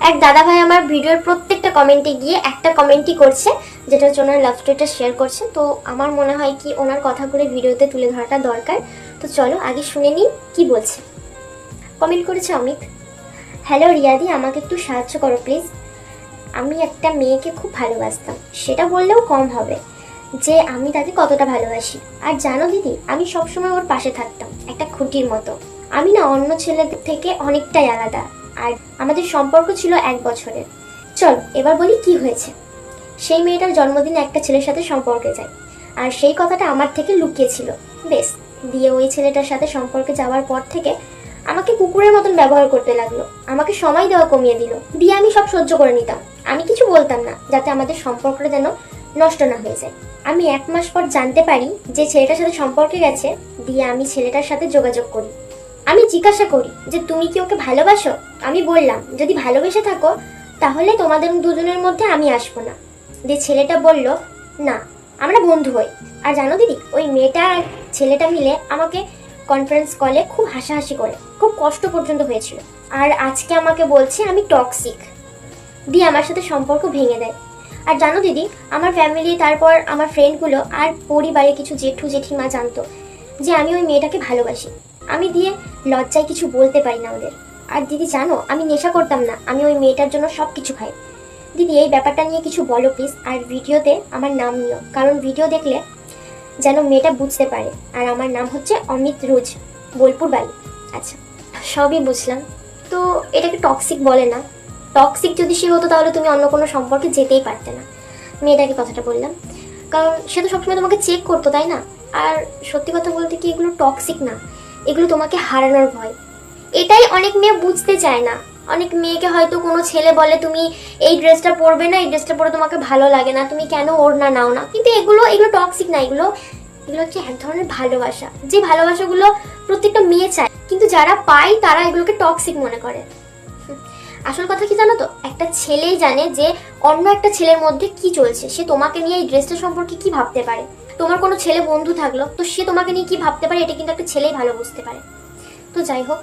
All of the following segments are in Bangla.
এক দাদা ভাই আমার ভিডিওর প্রত্যেকটা কমেন্টে গিয়ে একটা কমেন্টই করছে, যেটা হচ্ছে ওনার লাভ স্টোরিটা শেয়ার করছে। তো আমার মনে হয় কি ওনার কথাগুলো ভিডিওতে তুলে ধরাটা দরকার। তো চলো আগে শুনে নিই কি বলছে। কমেন্ট করেছে অমিত হ্যালো রিয়াদি, আমাকে একটু সাহায্য করো প্লিজ আমি একটা মেয়েকে খুব ভালোবাসতাম। সেটা বললেও কম হবে। যে আমি তাকে কতটা ভালোবাসি। আর জানো দিদি, আমি সবসময় ওর পাশে থাকতাম, একটা খুঁটির মতো। আমি না অন্য ছেলেদের থেকে অনেকটাই আলাদা। আর আমাদের সম্পর্ক ছিল এক বছরের। চল, এবার বলি কি হয়েছে। সেই মেয়েটার জন্মদিনে একটা ছেলের সাথে সম্পর্কে যায়, আর সেই কথাটা আমার থেকে লুকিয়েছিল বেশ, দিয়ে ওই ছেলেটার সাথে সম্পর্কে যাওয়ার পর থেকে আমাকে কুকুরের মতন ব্যবহার করতে লাগল। আমাকে সময় দেওয়া কমিয়ে দিল। দিয়ে আমি সব সহ্য করে নিতাম। আমি কিছু বলতাম না, যাতে আমাদের সম্পর্কটা যেন নষ্ট না হয়ে যায়। আমি এক মাস পর জানতে পারি যে ছেলেটার সাথে সম্পর্কে গেছে, দিয়ে আমি ছেলেটার সাথে যোগাযোগ করি। আমি জিজ্ঞাসা করি যে, তুমি কি ওকে ভালোবাসো? আমি বললাম, যদি ভালোবেসে থাকো, তাহলে তোমাদের দুজনের মধ্যে আমি আসব না। যে ছেলেটা বলল, না, আমরা বন্ধু হই। আর জানো দিদি, ওই মেয়েটা আর ছেলেটা মিলে আমাকে কনফারেন্স কলে খুব হাসাহাসি করে, খুব কষ্ট পর্যন্ত হয়েছিল। আর আজকে আমাকে বলছে, আমি টক্সিক দিয়ে আমার সাথে সম্পর্ক ভেঙে দেয়। আর জানো দিদি, আমার ফ্যামিলি তারপর আমার ফ্রেন্ডগুলো আর পরিবারে কিছু জেঠু জেঠিমা জানতো যে, আমি ওই মেয়েটাকে ভালোবাসি। আমি দিয়ে লজ্জায় কিছু বলতে পারি না ওদের। আর দিদি, জানো, আমি নেশা করতাম না। আমি ওই মেয়েটার জন্য সব কিছু খাই। দিদি, এই ব্যাপারটা নিয়ে কিছু বলো প্লিজ আর ভিডিওতে আমার নাম নিও। কারণ ভিডিও দেখলে যেন মেয়েটা বুঝতে পারে। আর আমার নাম হচ্ছে অমিত রোজ, বোলপুর বাড়ি। আচ্ছা সবই বুঝলাম। তো এটাকে টক্সিক বলে না। টক্সিক যদি সে হতো তাহলে তুমি অন্য কোনো সম্পর্কে যেতেই পারতে না। মেয়েটাকে কথাটা বললাম। কারণ সে তো সবসময় তোমাকে চেক করতো, তাই না? আর সত্যি কথা বলতে কি এগুলো টক্সিক না। এগুলো তোমাকে হারানোর ভয়। এটাই অনেক মেয়ে বুঝতে চায় না। অনেক মেয়েকে হয়তো কোনো ছেলে বলে, তুমি এই ড্রেসটা পরবে না, এই ড্রেসটা পরে তোমাকে ভালো লাগে না, তুমি কেন ওড়না নাও না? কিন্তু এগুলো এগুলো টক্সিক না, এগুলো এগুলো হচ্ছে এক ধরনের ভালোবাসা। যে ভালোবাসাগুলো প্রত্যেকটা মেয়ে চায়, কিন্তু যারা পায় তারা এগুলোকে টক্সিক মনে করে। আসল কথা কি জানো তো? একটা ছেলেই জানে যে অন্য একটা ছেলের মধ্যে কি চলছে। সে তোমাকে নিয়ে এই ড্রেসটা সম্পর্কে কি ভাবতে পারে? তোমার কোনো ছেলে বন্ধু থাকল, তো সে তোমাকে নিয়ে কি ভাবতে পারে? এটা কিন্তু একটা ছেলেই ভালো বুঝতে পারে। তো যাই হোক,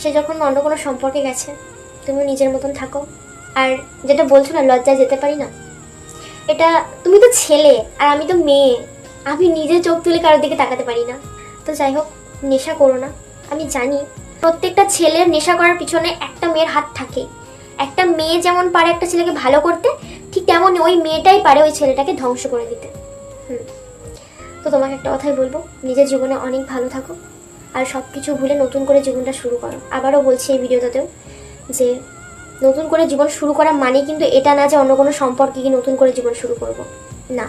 সে যখন অন্য কোনো সম্পর্কে গেছে তুমি নিজের মতন থাকো। আর যেটা বলছো না, লজ্জায় যেতে পারি না? এটা তুমি তো ছেলে, আর আমি তো মেয়ে। আমি নিজে চোখ তুলে কারোর দিকে তাকাতে পারি না। তো যাই হোক, নেশা করো না। আমি জানি প্রত্যেকটা ছেলের নেশা করার পিছনে একটা মেয়ের হাত থাকে। একটা মেয়ে যেমন পারে একটা ছেলেকে ভালো করতে, ঠিক তেমন ওই মেয়েটাই পারে ওই ছেলেটাকে ধ্বংস করে দিতে। হুম। তো তোমাকে একটা কথাই বলব, নিজের জীবনে অনেক ভালো থাকো, আর সব কিছু ভুলে নতুন করে জীবনটা শুরু করো। আবারও বলছি এই ভিডিওটাতেও যে নতুন করে জীবন শুরু করা মানে কিন্তু এটা না যে অন্য কোনো সম্পর্কে কি নতুন করে জীবন শুরু করব। না।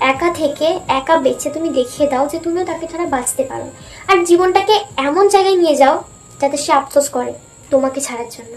একা থেকে একা বেঁচে তুমি দেখিয়ে দাও যে তুমিও তাকে ছাড়া বাঁচতে পারো। আর জীবনটাকে এমন জায়গায় নিয়ে যাও যাতে সে আফসোস করে তোমাকে ছাড়ার জন্য।